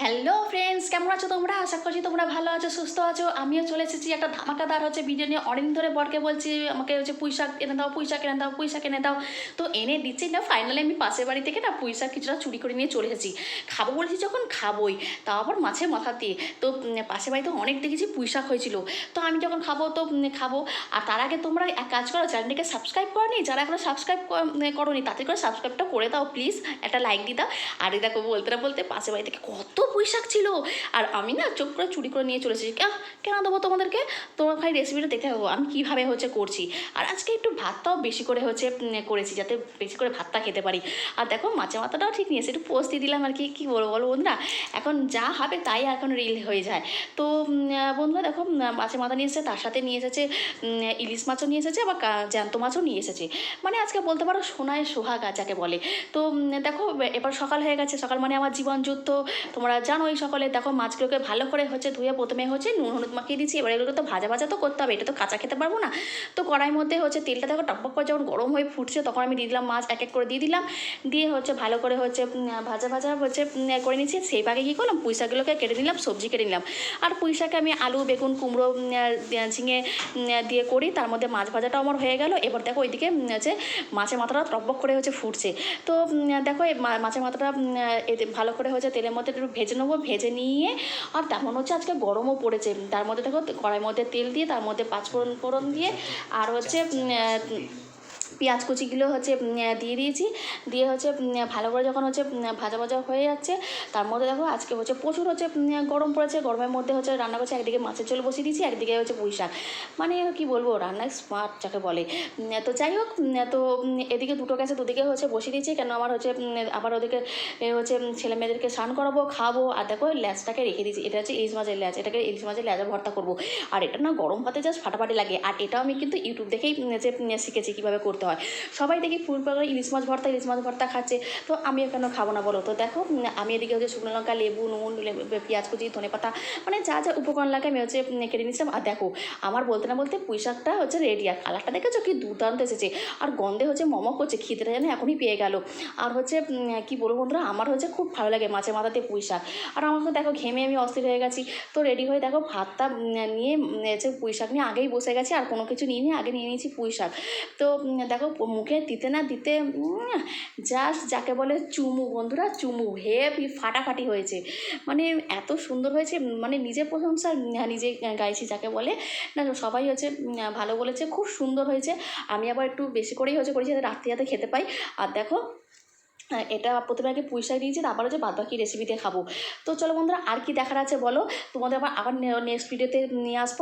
Hello friends কেমন আছো তোমরা? আশা করছি তোমরা ভালো আছো, সুস্থ আছো। আমিও চলে এসেছি একটা ধামাকাদার হচ্ছে ভিডিও নিয়ে। অনেকদিন ধরে বরকে বলছি, আমাকে হচ্ছে পুঁই শাক এনে দাও পুঁই শাক এনে দাও শাক এনে দাও। তো এনে দিচ্ছি না ফাইনালি আমি পাশের বাড়ি থেকে না পুঁই শাক কিছুটা চুরি করে নিয়ে চলে এসেছি। খাব বলেছি যখন খাবোই, তাও আবার মাছে মাথা দিয়ে। তো পাশের বাড়িতে অনেক দেখেছি পুঁই শাক হয়েছিল। তো আমি যখন খাব, তো খাব। আর তার আগে তোমরা এক কাজ করো চ্যানেলটিকে সাবস্ক্রাইব করনি? যারা এখনও সাবস্ক্রাইব করনি তাতে করে সাবস্ক্রাইবটা করে দাও প্লিজ একটা লাইক দিয়ে দাও আর দেখো, বলতে না বলতে পাশের বাড়ি থেকে কত পুঁই শাক ছিল। আর আমি না চোখ করে চুরি করে নিয়ে চলে এসেছি কেন দেবো তোমাদেরকে? তোমরা খালি রেসিপিটা দেখতে থাকো আমি কীভাবে হচ্ছে করছি? আর আজকে একটু ভাতটাও বেশি করে হচ্ছে করেছি যাতে বেশি করে ভাতটা খেতে পারি। আর দেখো, মাছের মাথাটাও ঠিক নিয়েছে। একটু পোস্ট দিয়ে দিলাম আর কি। কী বলব বলো বন্ধুরা? এখন যা হবে তাই এখন রিল হয়ে যায়। তো বন্ধুরা দেখো মাছের মাথা নিয়ে এসেছে, তার সাথে নিয়ে এসেছে ইলিশ মাছও নিয়ে এসেছে, আবার জ্যান্ত মাছও নিয়ে এসেছে। মানে আজকে বলতে পারো সোনায় সোহাগা যাকে বলে। তো দেখো, এবার সকাল হয়ে গেছে। সকাল মানে আমার জীবন যুদ্ধ। তোমরা জানো এই সকলে। দেখো, মাছগুলোকে ভালো করে হচ্ছে ধুয়ে প্রথমে হচ্ছে নুন, হলুদ মাখিয়ে দিচ্ছি এবার এগুলো তো ভাজা ভাজা তো করতে হবে, এটা তো কাঁচা খেতে পারব না। তো কড়াইয়ের মধ্যে হচ্ছে তেলটা দেখো, টকবক করে যখন গরম হয়ে ফুটছে, তখন আমি দিয়ে দিলাম মাছ, এক এক করে দিয়ে দিলাম। দিয়ে হচ্ছে ভালো করে হচ্ছে ভাজা ভাজা হচ্ছে করে নিচ্ছি সেই পাকে কী করলাম পুঁই শাকগুলোকে কেটে নিলাম, সবজি কেটে নিলাম। আর পুঁইশাকে আমি আলু, বেগুন, কুমড়ো ঝিঙে দিয়ে করি। তার মধ্যে মাছ ভাজাটাও আমার হয়ে গেল। এবার দেখো, ওইদিকে হচ্ছে মাছের মাথাটা টকবক করে হচ্ছে ফুটছে। তো দেখো মাছের মাথাটা ভালো করে হচ্ছে তেলের মধ্যে একটু ভেজে নেব, ভেজে নিয়ে, আর তেমন হচ্ছে আজকে গরমও পড়েছে। তার মধ্যে দেখো, কড়াইয়ের মধ্যে তেল দিয়ে, তার মধ্যে পাঁচফোড়ন ফোড়ন দিয়ে, আর হচ্ছে পেঁয়াজ কুচিগুলো হচ্ছে দিয়ে দিয়েছি। দিয়ে হচ্ছে ভালো করে যখন হচ্ছে ভাজা ভাজা হয়ে যাচ্ছে, তার মধ্যে দেখো আজকে হচ্ছে প্রচুর হচ্ছে গরম পড়েছে। গরমের মধ্যে হচ্ছে রান্না করছে, একদিকে মাছের ঝোল বসিয়ে দিয়েছি, একদিকে হচ্ছে পুঁই শাক। মানে কি বলব, রান্নায় স্মার্ট যাকে বলে। তো যাই হোক তো এদিকে দুটো গ্যাসে দুদিকে হচ্ছে বসিয়ে দিয়েছি, কেন আমার হচ্ছে আবার ওদিকে হচ্ছে ছেলে মেয়েদেরকে স্নান করাবো খাব আর দেখো ল্যাচটাকে রেখে দিয়েছি। এটা হচ্ছে ইলিশ মাছের ল্যাচ এটাকে ইলিশ মাছের ল্যাচে ভর্তা করব। আর এটা না গরম ভাতে জাস্ট ফাটাফাটি লাগে, আর এটাও আমি কিন্তু ইউটিউব দেখেই যে শিখেছি কীভাবে করতে হয়। সবাই দেখি ফুল পাগলা ইলিশ মাছ ভর্তা, ইলিশ মাছ ভর্তা খাচ্ছে। তো আমি কেন খাব না বলো? তো দেখো আমি এদিকে হচ্ছে শুকনো লঙ্কা, লেবু, নুন পেঁয়াজ কুচি, ধনে পাতা মানে যা যা উপকরণ লাগে আমি হচ্ছে কেটে নিচ্ছিলাম আর দেখো, আমার বলতে না বলতে পুঁই শাকটা হচ্ছে রেডি। আর কালারটা দেখেছ? কি দুর্দান্ত এসেছে। আর গন্ধে হচ্ছে মমক করছে খিদেটা যেন এখনই পেয়ে গেল। আর হচ্ছে কি বলব বন্ধুরা, আমার হচ্ছে খুব ভালো লাগে মাছের মাথাতে পুঁই শাক। আর আমাকে দেখো, ঘেমে আমি অস্থির হয়ে গেছি। তো রেডি হয়ে দেখো, ভাতটা নিয়ে হচ্ছে পুঁই শাক নিয়ে আগেই বসে গেছি। আর কোনো কিছু নিয়ে নিয়ে আগে নিয়ে নিয়েছি পুঁই শাক। তো দেখো মুখে দিতে না দিতে জাস্ট যাকে বলে চুমু বন্ধুরা, চুমু, হেভি ফাটাফাটি হয়েছে। মানে এত সুন্দর হয়েছে মানে নিজের প্রশংসা নিজে গাইছি যাকে বলে। না, সবাই হচ্ছে ভালো বলেছে, খুব সুন্দর হয়েছে। আমি আবার একটু বেশি করেই হচ্ছে করেছি, যাতে রাত্রি যাতে খেতে পাই। আর দেখো এটা প্রথমে আগে পুঁই দিয়েছি, তারপর হচ্ছে বাদ বাকি রেসিপিতে খাব। তো চলো বন্ধুরা, আর কি দেখার আছে বলো? তোমাদের আবার আবার নেক্সট ভিডিওতে নিয়ে আসব।